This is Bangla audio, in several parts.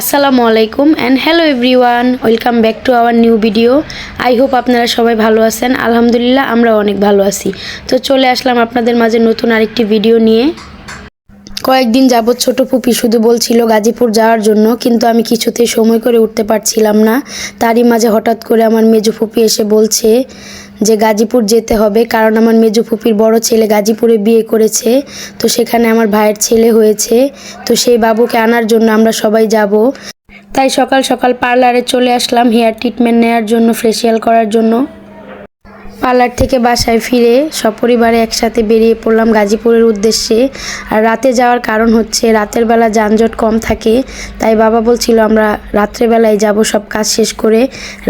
আসসালামু আলাইকুম and hello everyone welcome back to our new video I hope আপনারা সবাই ভালো আছেন। আলহামদুলিল্লাহ, আমরা অনেক ভালো আছি। তো চলে আসলাম আপনাদের মাঝে নতুন আরেকটি ভিডিও নিয়ে। কয়েকদিন যাবৎ ছোট ফুপি শুধু বলছিল গাজীপুর যাওয়ার জন্য, কিন্তু আমি কিছুতেই সময় করে উঠতে পারছিলাম না। তারই মাঝে হঠাৎ করে আমার মেজো ফুপি এসে বলছে যে গাজীপুর যেতে হবে, কারণ আমার মেজো ফুপির বড় ছেলে গাজীপুরে বিয়ে করেছে, তো সেখানে আমার ভাইয়ের ছেলে হয়েছে, তো সেই বাবুকে আনার জন্য আমরা সবাই যাব। তাই সকাল সকাল পার্লারে চলে আসলাম হেয়ার ট্রিটমেন্ট নেওয়ার জন্য, ফেসিয়াল করার জন্য। পার্লার থেকে বাসায় ফিরে সপরিবারে একসাথে বেরিয়ে পড়লাম গাজীপুরের উদ্দেশ্যে। আর রাতে যাওয়ার কারণ হচ্ছে রাতের বেলা যানজট কম থাকে, তাই বাবা বলছিল আমরা রাত্রেবেলায় যাব, সব কাজ শেষ করে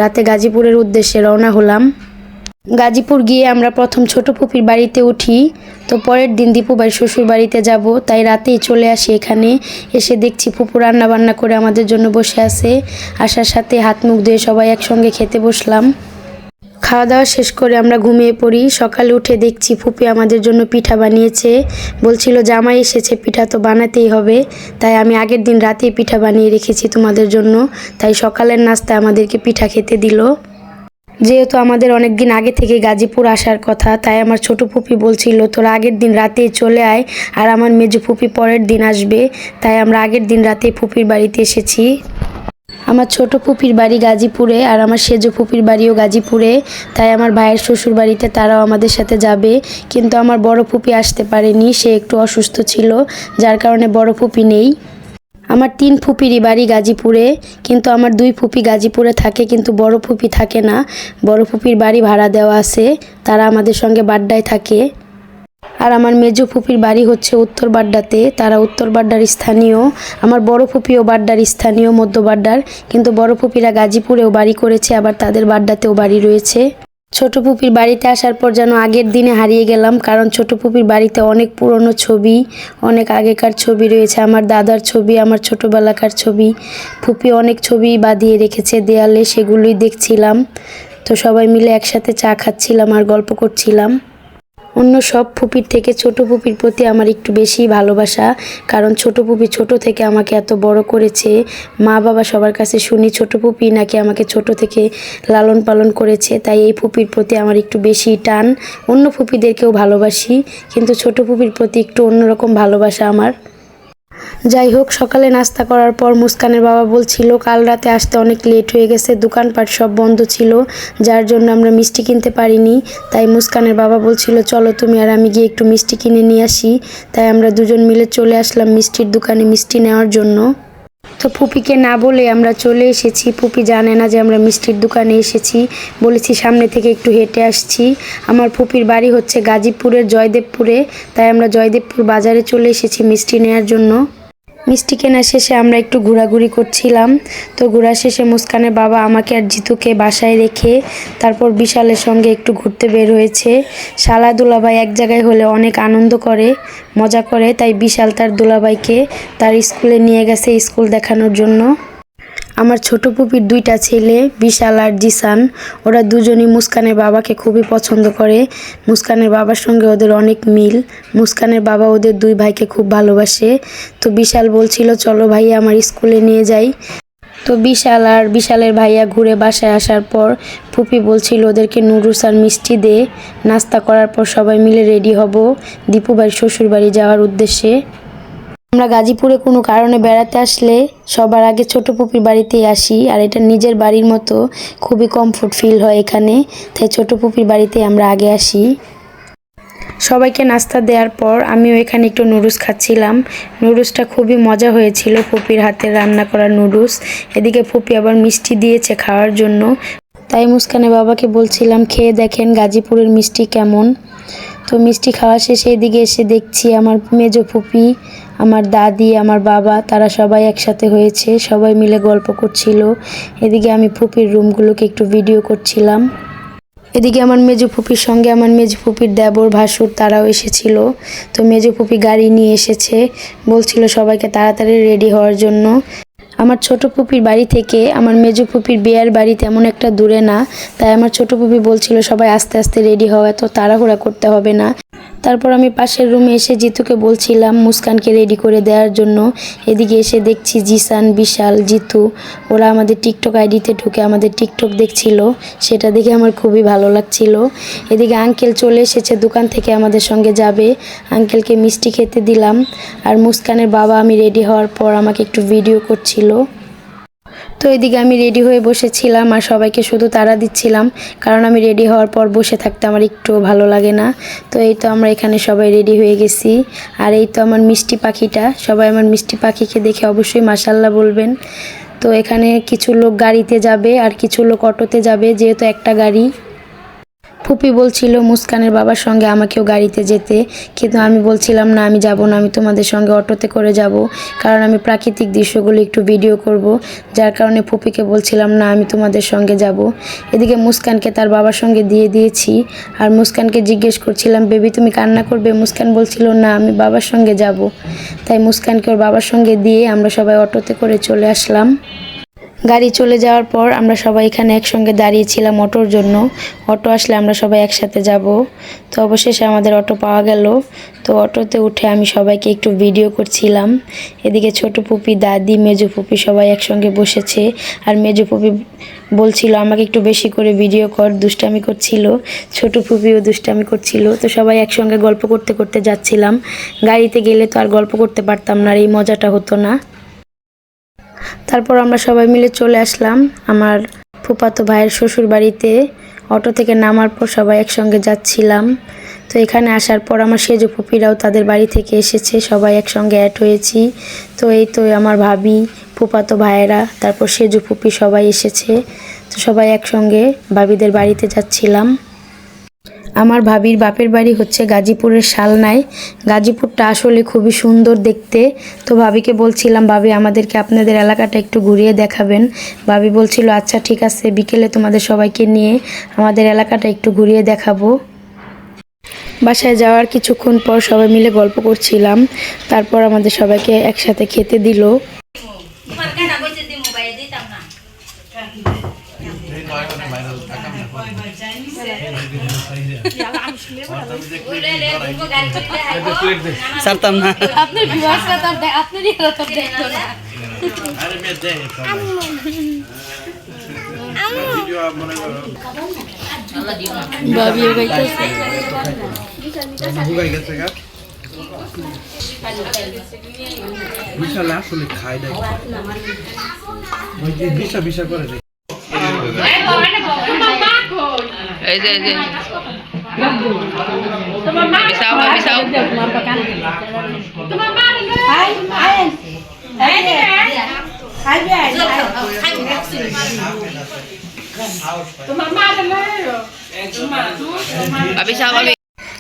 রাতে গাজীপুরের উদ্দেশ্যে রওনা হলাম। গাজীপুর গিয়ে আমরা প্রথম ছোট পুপির বাড়িতে উঠি। তো পরের দিন দীপু ভাই শ্বশুর বাড়িতে যাব। তাই রাতেই চলে আসি এখানে। এসে দেখছি ফুপু রান্না বান্না করে আমাদের জন্য বসে আছে। আসার সাথে হাত মুখ ধুয়ে সবাই একসঙ্গে খেতে বসলাম। খাওয়া দাওয়া শেষ করে আমরা ঘুমিয়ে পড়ি। সকালে উঠে দেখছি ফুপি আমাদের জন্য পিঠা বানিয়েছে। বলছিল, জামাই এসেছে, পিঠা তো বানাতেই হবে। তাই আমি আগের দিন রাতেই পিঠা বানিয়ে রেখেছি তোমাদের জন্য। তাই সকালের নাস্তায় আমাদেরকে পিঠা খেতে দিল। যেহেতু আমাদের অনেক দিন আগে থেকে গাজীপুর আসার কথা, তাই আমার ছোট ফুপি বলছিল, তোরা আগের দিন রাতেই চলে আয় আর আমার মেজো ফুপি পরের দিন আসবে। তাই আমরা আগের দিন রাতে ফুপির বাড়িতে এসেছি। আমার ছোট ফুপির বাড়ি গাজীপুরে আর আমার সেজো ফুপির বাড়িও গাজীপুরে। তাই আমার ভাইয়ের শ্বশুর বাড়িতে তারাও আমাদের সাথে যাবে। কিন্তু আমার বড় ফুপি আসতে পারেনি, সে একটু অসুস্থ ছিল, যার কারণে বড় ফুপি নেই। আমার তিন ফুপিরই বাড়ি গাজীপুরে, কিন্তু আমার দুই ফুপি গাজীপুরে থাকে, কিন্তু বড় ফুপি থাকে না। বড় ফুপির বাড়ি ভাড়া দেওয়া আছে, তারা আমাদের সঙ্গে বাড্ডায় থাকে। আর আমার মেজো ফুপির বাড়ি হচ্ছে উত্তর বাড্ডাতে, তারা উত্তর বাড্ডার স্থানীয়। আমার বড় ফুপিও বাড্ডার স্থানীয় মধ্য বাড্ডার কিন্তু বড় ফুপিরা গাজীপুরেও বাড়ি করেছে, আবার তাদের বাড্ডাতেও বাড়ি রয়েছে। ছোট পুপির বাড়িতে আসার পর যেন আগের দিনে হারিয়ে গেলাম, কারণ ছোট পুপির বাড়িতে অনেক পুরনো ছবি, অনেক আগেকার ছবি রয়েছে, আমার দাদার ছবি, আমার ছোটোবেলাকার ছবি। ফুপি অনেক ছবি বাঁধিয়ে রেখেছে দেয়ালে, সেগুলোই দেখছিলাম। তো সবাই মিলে একসাথে চা খাচ্ছিলাম আর গল্প করছিলাম। অন্য সব ফুপির থেকে ছোট পুপির প্রতি আমার একটু বেশি ভালোবাসা। কারণ ছোট পুপি ছোট থেকে আমাকে এত বড় করেছে। মা বাবা সবার কাছে শুনি ছোট পুপি নাকি আমাকে ছোট থেকে লালন পালন করেছে। তাই এই ফুপির প্রতি আমার একটু বেশি টান। অন্য ফুপিদেরকেও ভালোবাসি। কিন্তু ছোট পুপির প্রতি একটু অন্যরকম ভালোবাসা আমার। যাই হোক, সকালে নাস্তা করার পর মুস্কানের বাবা বলছিল, কাল রাতে আসতে অনেক লেট হয়ে গেছে, দোকানপাট সব বন্ধ ছিল, যার জন্য আমরা মিষ্টি কিনতে পারিনি। তাই মুস্কানের বাবা বলছিল, চলো তুমি আর আমি গিয়ে একটু মিষ্টি কিনে নিয়ে আসি। তাই আমরা দুজন মিলে চলে আসলাম মিষ্টির দোকানে মিষ্টি নেওয়ার জন্য। তো পুপিকে না বলে আমরা চলে এসেছি। পুপি জানে না যে আমরা মিষ্টির দোকানে এসেছি। বলেছি, সামনে থেকে একটু হেঁটে আসছি। আমার পুপির বাড়ি হচ্ছে গাজীপুরের জয়দেবপুরে। তাই আমরা জয়দেবপুর বাজারে চলে এসেছি মিষ্টি নেওয়ার জন্য। মিষ্টি কেনা শেষে আমরা একটু ঘোরাঘুরি করছিলাম। তো ঘোরা শেষে মুস্কানের বাবা আমাকে আর জিতুকে বাসায় রেখে তারপর বিশালের সঙ্গে একটু ঘুরতে বের হয়েছে। শালা দুলাভাই এক জায়গায় হলে অনেক আনন্দ করে, মজা করে। তাই বিশাল তার দুলাভাইকে তার স্কুলে নিয়ে গেছে স্কুল দেখানোর জন্য। আমার ছোট পুপির দুইটা ছেলে, বিশাল আর জিসান। ওরা দুজনই মুস্কানের বাবাকে খুবই পছন্দ করে। মুস্কানের বাবার সঙ্গে ওদের অনেক মিল। মুস্কানের বাবা ওদের দুই ভাইকে খুব ভালোবাসে। তো বিশাল বলছিল, চলো ভাইয়া, আমার স্কুলে নিয়ে যাই। তো বিশাল আর বিশালের ভাইয়া ঘুরে বাসায় আসার পর ফুপি বলছিল, ওদেরকে নুডলস আর মিষ্টি দে। নাস্তা করার পর সবাই মিলে রেডি হব। দীপু ভাই শ্বশুর বাড়ি যাওয়ার উদ্দেশ্যে। আমরা গাজীপুরে কোনো কারণে বেড়াতে আসলে সবার আগে ছোট পুপির বাড়িতেই আসি, আর এটা নিজের বাড়ির মতো খুবই কমফোর্ট ফিল হয় এখানে, তাই ছোট পুপির বাড়িতে আমরা আগে আসি। সবাইকে নাস্তা দেওয়ার পর আমিও এখানে একটু নুডলস খাচ্ছিলাম। নুডলসটা খুবই মজা হয়েছিল ফুপির হাতে রান্না করা নুডলস। এদিকে পুপি আবার মিষ্টি দিয়েছে খাওয়ার জন্য। তাই মুস্কানে বাবাকে বলছিলাম, খেয়ে দেখেন গাজীপুরের মিষ্টি কেমন? তো মিষ্টি খাওয়া শেষে এদিকে এসে দেখছি আমার মেজো ফুপি, আমার দাদি, আমার বাবা, তারা সবাই একসাথে হয়েছে, সবাই মিলে গল্প করছিল। এদিকে আমি ফুপির রুমগুলোকে একটু ভিডিও করছিলাম। এদিকে আমার মেজো ফুপির সঙ্গে আমার মেজো ফুপির দেবর, ভাসুর তারাও এসেছিল। তো মেজো ফুপি গাড়ি নিয়ে এসেছে, বলছিল সবাইকে তাড়াতাড়ি রেডি হওয়ার জন্য। আমার ছোট পুপির বাড়ি থেকে আমার মেজো পুপির বিয়ার বাড়ি তেমন একটা দূরে না, তাই আমার ছোট পুপি বলছিল সবাই আস্তে আস্তে রেডি হওয়া এত তাড়াহুড়া করতে হবে না। তারপর আমি পাশের রুমে এসে জিতুকে বলছিলাম, মুস্কানকে রেডি করে দেওয়ার জন্য। এদিকে এসে দেখছি জিসান, বিশাল, জিতু। ওরা আমাদের টিকটক আইডিতে ঢুকে আমাদের টিকটক দেখছিল। সেটা দেখে আমার খুবই ভালো লাগছিল। এদিকে আঙ্কেল চলে এসেছে দোকান থেকে আমাদের সঙ্গে যাবে। আঙ্কেলকে মিষ্টি খেতে দিলাম। আর মুস্কানের বাবা আমি রেডি হওয়ার পর আমাকে একটু ভিডিও করছিল। তো এদিকে আমি রেডি হয়ে বসেছিলাম আর সবাইকে শুধু তারা দিচ্ছিলাম। কারণ আমি রেডি হওয়ার পর বসে থাকতে আমার একটু ভালো লাগে না। তো এই তো আমরা এখানে সবাই রেডি হয়ে গেছি। আর এই তো আমার মিষ্টি পাখিটা। সবাই আমার মিষ্টি পাখিকে দেখে অবশ্যই মাসাল্লাহ বলবেন। তো এখানে কিছু লোক গাড়িতে যাবে আর কিছু লোক অটোতে যাবে, যেহেতু একটা গাড়ি। ফুপি বলছিল, মুস্কানের বাবার সঙ্গে আমাকেও গাড়িতে যেতে। কিন্তু আমি বলছিলাম, না, আমি যাব না, আমি তোমাদের সঙ্গে অটোতে করে যাব। কারণ আমি প্রাকৃতিক দৃশ্যগুলো একটু ভিডিও করব। যার কারণে ফুপিকে বলছিলাম, না, আমি তোমাদের সঙ্গে যাব। এদিকে মুস্কানকে তার বাবার সঙ্গে দিয়ে দিয়েছি। আর মুস্কানকে জিজ্ঞেস করছিলাম, বেবি, তুমি কান্না করবে? মুস্কান বলছিল, না, আমি বাবার সঙ্গে যাব। তাই মুস্কানকে ওর বাবার সঙ্গে দিয়ে আমরা সবাই অটোতে করে চলে আসলাম। গাড়ি চলে যাওয়ার পর আমরা সবাই এখানে একসঙ্গে দাঁড়িয়েছিলাম অটোর জন্য। অটো আসলে আমরা সবাই একসাথে যাব। তো অবশেষে আমাদের অটো পাওয়া গেল। তো অটোতে উঠে আমি সবাইকে একটু ভিডিও করছিলাম। এদিকে ছোট পুপি দাদি, মেজো পুপি সবাই একসঙ্গে বসেছে। আর মেজো পুপি বলছিল, আমাকে একটু বেশি করে ভিডিও কর, দুষ্টামি করছিল। ছোট পুপিও দুষ্টামি করছিল। তো সবাই একসঙ্গে গল্প করতে করতে যাচ্ছিলাম। গাড়িতে গেলে তো আর গল্প করতে পারতাম না আর এই মজাটা হতো না। তারপর আমরা সবাই মিলে চলে আসলাম আমার ফুপাতো ভাইয়ের শ্বশুর বাড়িতে অটো থেকে নামার পর সবাই একসঙ্গে যাচ্ছিলাম। তো এখানে আসার পর আমার সেজো ফুপিরাও তাদের বাড়ি থেকে এসেছে, সবাই একসঙ্গে অ্যাড হয়েছি। তো এই তো আমার ভাবি, ফুপাতো ভাইয়েরা, তারপর সেজু ফুপি সবাই এসেছে। তো সবাই একসঙ্গে ভাবিদের বাড়িতে যাচ্ছিলাম। আমার ভাবির বাপের বাড়ি হচ্ছে গাজীপুরের শালনায়। গাজীপুরটা আসলে খুবই সুন্দর দেখতে। তো ভাবিকে বলছিলাম ভাবি আমাদেরকে আপনাদের এলাকাটা একটু ঘুরিয়ে দেখাবেন। ভাবি বলছিল আচ্ছা ঠিক আছে বিকেলে তোমাদের সবাইকে নিয়ে আমাদের এলাকাটা একটু ঘুরিয়ে দেখাবো। বাসায় যাওয়ার কিছুক্ষণ পর সবাই মিলে গল্প করছিলাম। তারপর আমাদের সবাইকে একসাথে খেতে দিল। দিতাম না। ছাড়তাম না আপনার ভিউয়ার্সরা তো আপনারই তো দেখতো না ভাবিও গাইতেছে বিশাল আসলে খাই দেয় বিশা বিশা করে দেয় এই যে এই যে বিসাও হ্যাঁ, বিসাও বিসাও ভাবি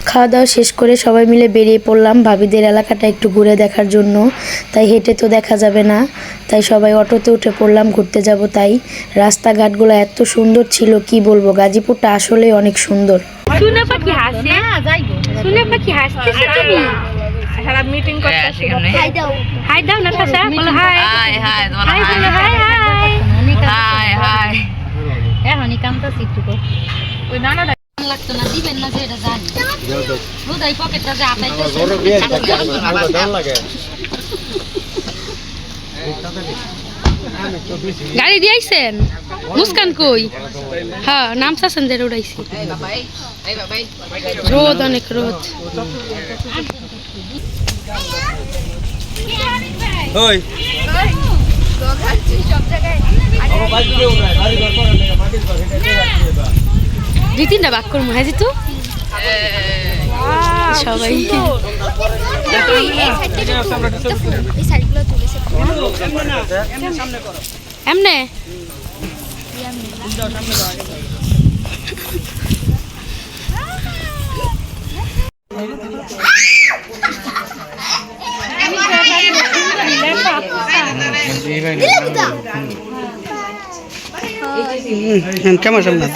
খাওয়া দাওয়া শেষ করে সবাই মিলে বেরিয়ে পড়লাম। ভাবিদের এলাকাটা একটু ঘুরে দেখার জন্য। তাই হেঁটে তো দেখা যাবে না। তাই সবাই অটোতে উঠে পড়লাম ঘুরতে যাব তাই। রাস্তাঘাটগুলো এত সুন্দর ছিল কি বলব? গাজীপুরটা আসলেই অনেক সুন্দর। শুনে পাখি হাসে? শুনে পাখি হাসতেছে তুমি সারা মিটিং করতেছে সেখানে। হাই দাও। না বলো হাই হাই হাই তোমার হাই হাই বলো হাই। হাই। Hi hi. এখনই কামটা শিখতো ওই নানা লাগতো না দিবেন না যে এটা জানি। বুদাই পকেটটা যে আতাইতেছে গাড়ি দিয়ে আইছেন? মুস্কান কই? হ্যাঁ নাম চাচ্ছেন যে উড়াইছি রোদ অনেক রোদ ওই দুই তিনটা বাক করব হ্যাঁ জিতু? সবাই কেমন সামনে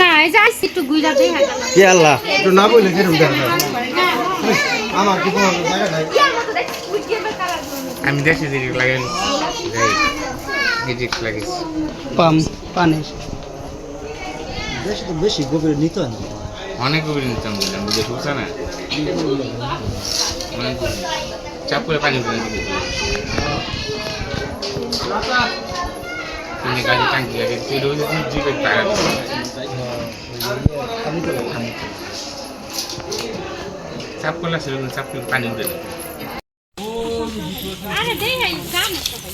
না এই যে আইছি একটু গুইরা দেই হাঁটা। কি আল্লাহ? একটু না বললে কিরম দেখা যায় আমার কি কোনো জায়গা নাই? আমি দেখছি জিরিক লাগেন গিজিক লাগিস। পাম পানি। বেশি তো বেশি গভীর নিতে না। অনেক গভীর নিতাম বললাম বুঝে ঢুকছে না? অনেক চাপ করে পানি উঠে তুমি গাড়ি টাঙ্কি লাগে তুই রোজ তুমি জিপে টাকা চাপ করলে সেরকম চাপ করে পানি উঠে দেবে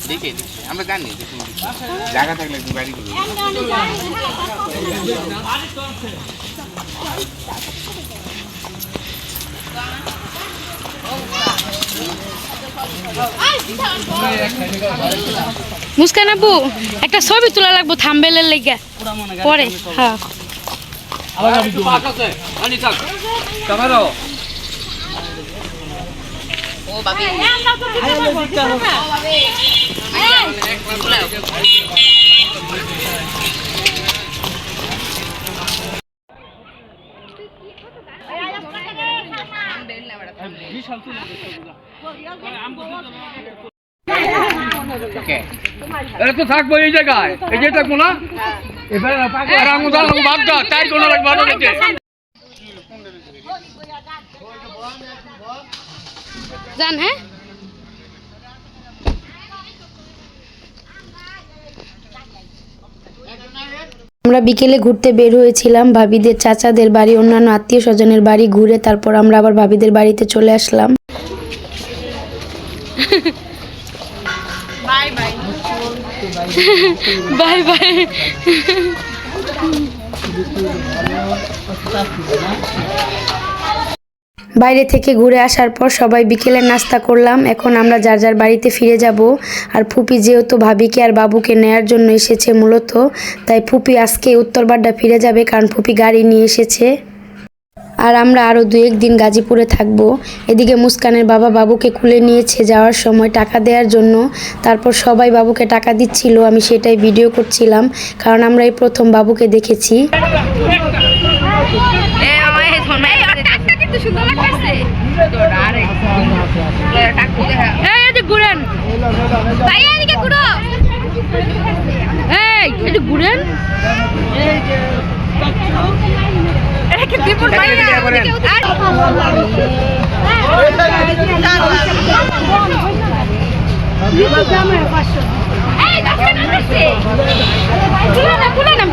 দেখে দেখে আমরা জানি জায়গা থাকলে একটু গাড়ি করব। মুস্কান আব্বু একটা ছবি তোলা লাগবো থাম্বেলের লেগে। পরে হ্যাঁ। এটা তো থাকব এই জায়গায়। এই যে থাকব না? এবার আঙুল দাঁড়াবো বাদ দাও তাই কোনো লাগবে ভালো দেখে যান হ্যাঁ? আমরা বিকেলে ঘুরতে বের হয়েছিলাম ভাবিদের চাচাদের বাড়ি অন্যান্য আত্মীয় স্বজনের বাড়ি ঘুরে তারপর আমরা আবার ভাবিদের বাড়িতে চলে আসলাম। বাই বাই বাইরে থেকে ঘুরে আসার পর সবাই বিকেলে নাস্তা করলাম। এখন আমরা যার যার বাড়িতে ফিরে যাব। আর ফুপি যেহেতু ভাবিকে আর বাবুকে নেয়ার জন্য এসেছে মূলত তাই ফুপি আজকে উত্তরবাড্ডা ফিরে যাবে কারণ ফুপি গাড়ি নিয়ে এসেছে। আর আমরা আরও দু একদিন গাজীপুরে থাকব। এদিকে মুস্কানের বাবা বাবুকে খুলে নিয়েছে যাওয়ার সময় টাকা দেওয়ার জন্য। তারপর সবাই বাবুকে টাকা দিচ্ছিল আমি সেটাই ভিডিও করছিলাম কারণ আমরা এই প্রথম বাবুকে দেখেছি। ঘুরেন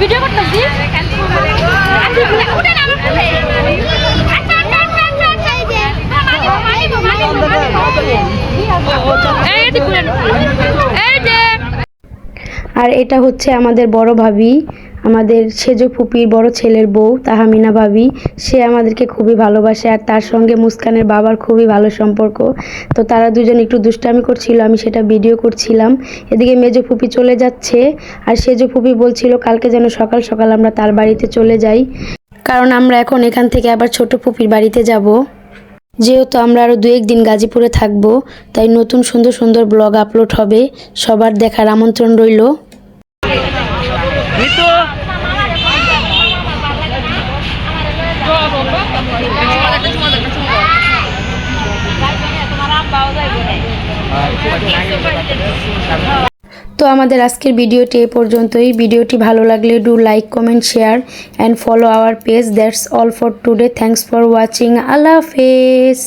ভিডিও করতেছি। আর এটা হচ্ছে আমাদের বড় ভাবি। আমাদের সেজ ফুপির বড় ছেলের বউ তাহামিনা ভাবি। সে আমাদেরকে খুবই ভালোবাসে আর তার সঙ্গে মুস্কানের বাবার খুবই ভালো সম্পর্ক। তো তারা দুজন একটু দুষ্টামি করছিল, আমি সেটা ভিডিও করছিলাম। এদিকে মেজো ফুপি চলে যাচ্ছে আর সেজো ফুপি বলছিল, কালকে যেন সকাল সকাল আমরা তার বাড়িতে চলে যাই। কারণ আমরা এখন এখান থেকে আবার ছোট ফুপির বাড়িতে যাব। যেহেতু আমরা আরও দু একদিন গাজীপুরে থাকব, তাই নতুন সুন্দর সুন্দর ব্লগ আপলোড হবে। সবার দেখার আমন্ত্রণ রইল। তো আমাদের আজকের ভিডিওটি এ পর্যন্তই। ভিডিওটি ভালো লাগলে do like comment share and follow our page that's all for today thanks for watching আল্লাহ হাফেজ।